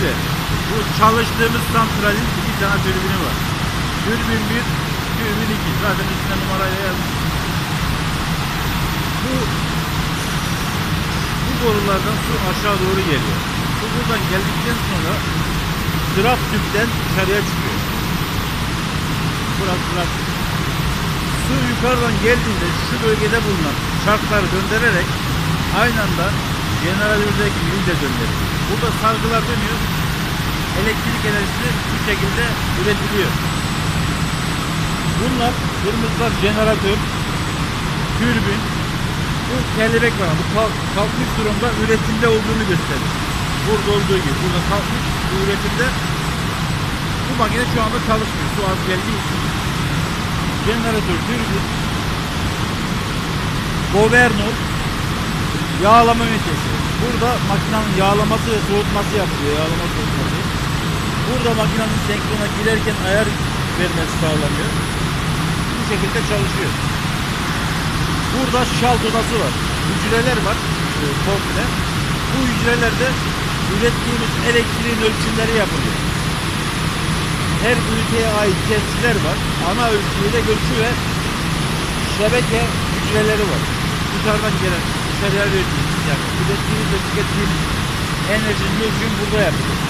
Şimdi bu çalıştığımız santralin iki tane türbini var. Türbin 1, türbin 2. Zaten üstüne numarayla yazmış. Bu bu borulardan su aşağı doğru geliyor. Su buradan geldikten sonra trap tüpten dışarıya çıkıyor. Burası tüp. Su yukarıdan geldiğinde şu bölgede bulunan çarkları döndürerek aynı anda jeneratördeki mili de. Burada sargılar dönüyor. Elektrik enerjisi bu şekilde üretiliyor. Bunlar kırmızılar jeneratör, türbin, bu kelebek var. Bu kalk- kalkmış durumda üretimde olduğunu gösterir. Burada olduğu gibi. Burada kalkmış bu üretimde. Bu makine şu anda çalışmıyor. Su az geldiği için. Jeneratör, türbin, governor, yağlama ünitesi. Burada makinenin yağlaması ve soğutması yapılıyor. Yağlama soğutması. Burada makinenin senkrona girerken ayar vermesi sağlanıyor. Bu şekilde çalışıyor. Burada şalt odası var. Hücreler var. E, komple. Bu hücrelerde ürettiğimiz elektriğin ölçümleri yapılıyor. Her üniteye ait testçiler var. Ana ölçüyü de göçü ve şebeke hücreleri var. Dışarıdan gelen dışarıya verdiğimiz yani ürettiğimiz ve tükettiğimiz enerjinin ölçümü burada yapılıyor.